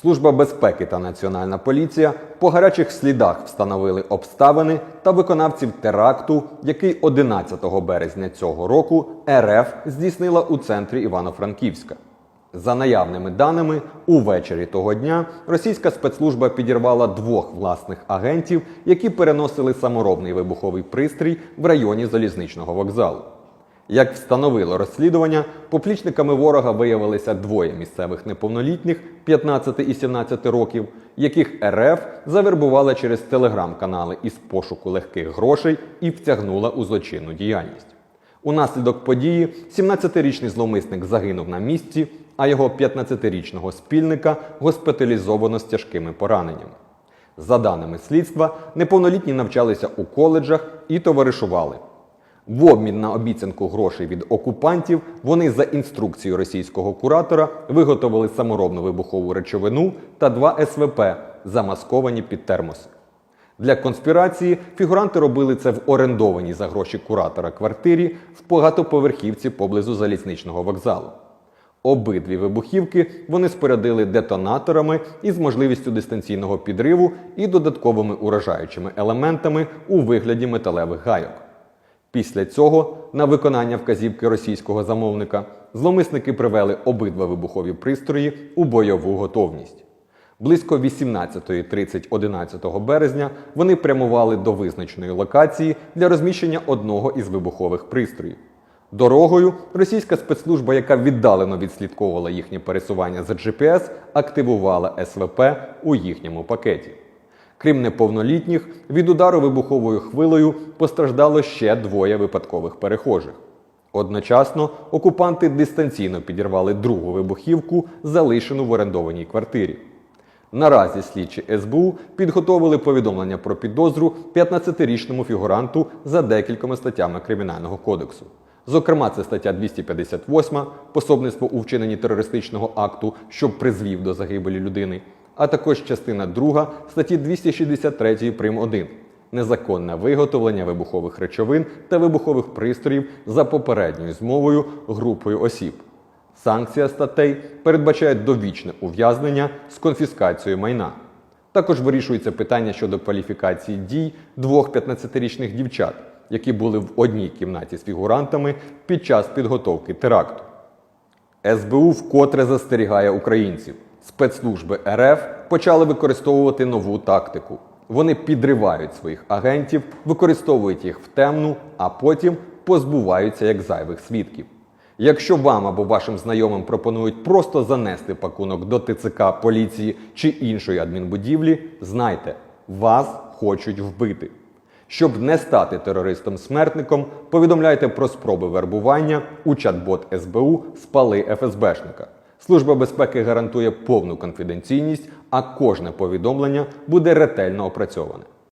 Служба безпеки та Національна поліція по гарячих слідах встановили обставини та виконавців теракту, який 11 березня цього року РФ здійснила у центрі Івано-Франківська. За наявними даними, увечері того дня російська спецслужба підірвала двох власних агентів, які переносили саморобний вибуховий пристрій в районі залізничного вокзалу. Як встановило розслідування, поплічниками ворога виявилися двоє місцевих неповнолітніх 15 і 17 років, яких РФ завербувала через телеграм-канали із пошуку легких грошей і втягнула у злочинну діяльність. Унаслідок події 17-річний зловмисник загинув на місці, а його 15-річного спільника госпіталізовано з тяжкими пораненнями. За даними слідства, неповнолітні навчалися у коледжах і товаришували. В обмін на обіцянку грошей від окупантів вони за інструкцією російського куратора виготовили саморобну вибухову речовину та два СВП, замасковані під термоси. Для конспірації фігуранти робили це в орендованій за гроші куратора квартирі в багатоповерхівці поблизу залізничного вокзалу. Обидві вибухівки вони спорядили детонаторами із можливістю дистанційного підриву і додатковими уражаючими елементами у вигляді металевих гайок. Після цього, на виконання вказівки російського замовника, зловмисники привели обидва вибухові пристрої у бойову готовність. Близько 18.30 11 березня вони прямували до визначеної локації для розміщення одного із вибухових пристроїв. Дорогою російська спецслужба, яка віддалено відслідковувала їхнє пересування за GPS, активувала СВП у їхньому пакеті. Крім неповнолітніх, від удару вибуховою хвилею постраждало ще двоє випадкових перехожих. Одночасно окупанти дистанційно підірвали другу вибухівку, залишену в орендованій квартирі. Наразі слідчі СБУ підготовили повідомлення про підозру 15-річному фігуранту за декількома статтями Кримінального кодексу. Зокрема, це стаття 258 пособництво у вчиненні терористичного акту, що призвів до загибелі людини, а також частина 2 статті 263 прим. 1 незаконне виготовлення вибухових речовин та вибухових пристроїв за попередньою змовою групою осіб. Санкція статей передбачає довічне ув'язнення з конфіскацією майна. Також вирішується питання щодо кваліфікації дій двох 15-річних дівчат, які були в одній кімнаті з фігурантами під час підготовки теракту. СБУ вкотре застерігає українців. Спецслужби РФ почали використовувати нову тактику. Вони підривають своїх агентів, використовують їх в темну, а потім позбуваються як зайвих свідків. Якщо вам або вашим знайомим пропонують просто занести пакунок до ТЦК, поліції чи іншої адмінбудівлі, знайте, вас хочуть вбити. Щоб не стати терористом-смертником, повідомляйте про спроби вербування у чат-бот СБУ Спали ФСБшника. Служба безпеки гарантує повну конфіденційність, а кожне повідомлення буде ретельно опрацьоване.